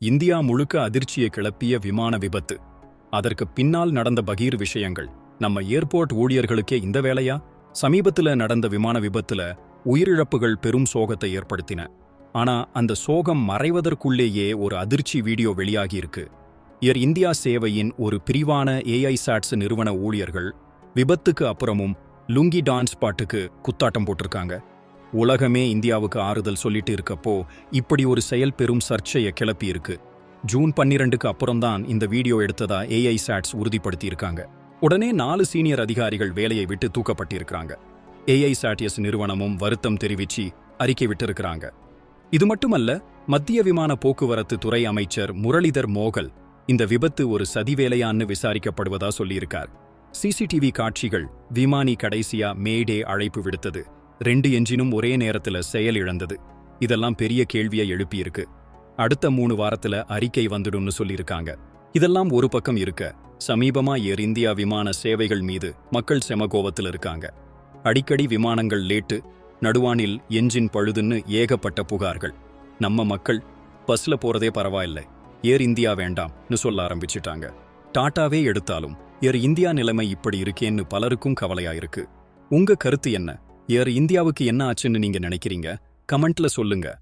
India முழுக்க அதிர்ச்சியை கிளப்பிய விமான விபத்து. அதற்கு பின்னால் நடந்த பகீர் விஷயங்கள். நம்ம ஏர்போர்ட் ஊழியர்களுக்கே இந்த வேலையா? சமீபத்துல நடந்த விமான விபத்துல உயிரிழப்புகள் பெரும் சோகத்தை ஏற்படுத்தின. ஆனா அந்த சோகம் மறைவதற்குள்ளேயே ஒரு அதிர்ச்சி வீடியோ வெளியாகியிருக்கு ஏர் இந்தியா சேவையின் ஒரு பிரிவான ஏஐ சாட்ஸ் நிறுவன ஊழியர்கள் விபத்துக்கு அப்புறமும் லுங்கி டான்ஸ் பாட்டுக்கு குத்தாட்டம் போட்டிருக்காங்க. உலகமே இந்தியாவுக்கு ஆறுதல் சொல்லிட்டு இருக்கப்போ இப்படி ஒரு செயல் பெரும் சர்ச்சையை கிளப்பி இருக்கு ஜூன் பன்னிரண்டுக்கு அப்புறம்தான் இந்த வீடியோ எடுத்ததா ஏஐ சாட்ஸ் உறுதிப்படுத்தியிருக்காங்க. உடனே நாலு சீனியர் அதிகாரிகள் வேலையை விட்டு தூக்கப்பட்டிருக்காங்க ஏஐ சாட்டியஸ் நிறுவனமும் வருத்தம் தெரிவிச்சு அறிக்கை விட்டிருக்கிறாங்க. இது மட்டுமல்ல மத்திய விமான போக்குவரத்து துறை அமைச்சர் முரளிதர் மோகல் இந்த விபத்து ஒரு சதிவேலையான்னு விசாரிக்கப்படுவதா சொல்லியிருக்கார். சிசிடிவி காட்சிகள் விமானி கடைசியா மேடே அழைப்பு விடுத்தது. ரெண்டு என்ஜினும் ஒரே நேரத்துல செயல் இழந்தது. இதெல்லாம் பெரிய கேள்வியை எழுப்பியிருக்கு. அடுத்த மூணு வாரத்துல அறிக்கை வந்துடும்னு சொல்லியிருக்காங்க. இதெல்லாம் ஒரு பக்கம் இருக்க சமீபமா ஏர் இந்தியா விமான சேவைகள் மீது மக்கள் செமகோபத்தில் இருக்காங்க. அடிக்கடி விமானங்கள் லேட்டு நடுவானில் என்ஜின் பழுதுன்னு ஏகப்பட்ட புகார்கள். நம்ம மக்கள் பஸ்ல போறதே பரவாயில்லை. ஏர் இந்தியா வேண்டாம்னு சொல்ல ஆரம்பிச்சிட்டாங்க. டாட்டாவே எடுத்தாலும் ஏர் இந்தியா நிலைமை இப்படி இருக்கேன்னு பலருக்கும் கவலையாயிருக்கு உங்க கருத்து என்ன? ஏர் இந்தியாவுக்கு என்ன ஆச்சுன்னு நீங்க நினைக்கிறீங்க? கமெண்ட்ல சொல்லுங்க.